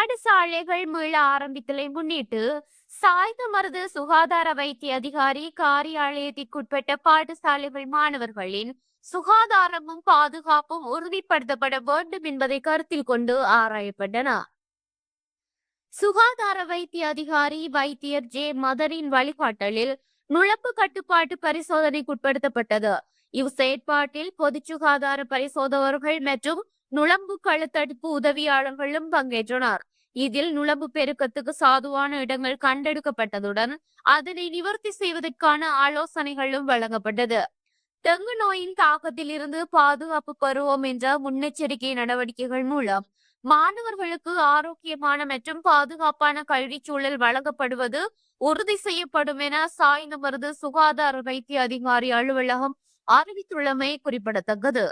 பாடசாலைகள் மீள ஆரம்பித்தலை. முன்னிட்டு சாய்ந்தமருது சுகாதார வைத்திய அதிகாரி காரியாலயத்திற்குட்பட்ட பாடசாலைகள் மாணவர்களின் சுகாதாரமும் பாதுகாப்பும் உறுதிப்படுத்தப்பட வேண்டும் என்பதை கருத்தில் கொண்டு ஆராயப்பட்டன. சுகாதார வைத்திய அதிகாரி வைத்தியர் ஜே. மதரின் வழிகாட்டலில் நுழம்பு கட்டுப்பாட்டு பரிசோதனைக்குட்படுத்தப்பட்டது. இவ் செயற்பாட்டில் பொது சுகாதார பரிசோதகர்கள் மற்றும் நுழம்பு களத்தடுப்பு உதவியாளர்களும் பங்கேற்றனர். இதில் நுழம்பு பெருக்கத்துக்கு சாதுவான இடங்கள் கண்டெடுக்கப்பட்டதுடன் அதனை நிவர்த்தி செய்வதற்கான ஆலோசனைகளும் வழங்கப்பட்டது. டெங்கு நோயின் தாக்கத்தில் இருந்து பாதுகாப்பு பெறுவோம் என்ற முன்னெச்சரிக்கை நடவடிக்கைகள் மூலம் மாணவர்களுக்கு ஆரோக்கியமான மற்றும் பாதுகாப்பான கல்வி சூழல் வழங்கப்படுவது உறுதி செய்யப்படும் என சாய்ந்தமருது சுகாதார வைத்திய அதிகாரி அலுவலகம் அறிவித்துள்ளமை குறிப்பிடத்தக்கது.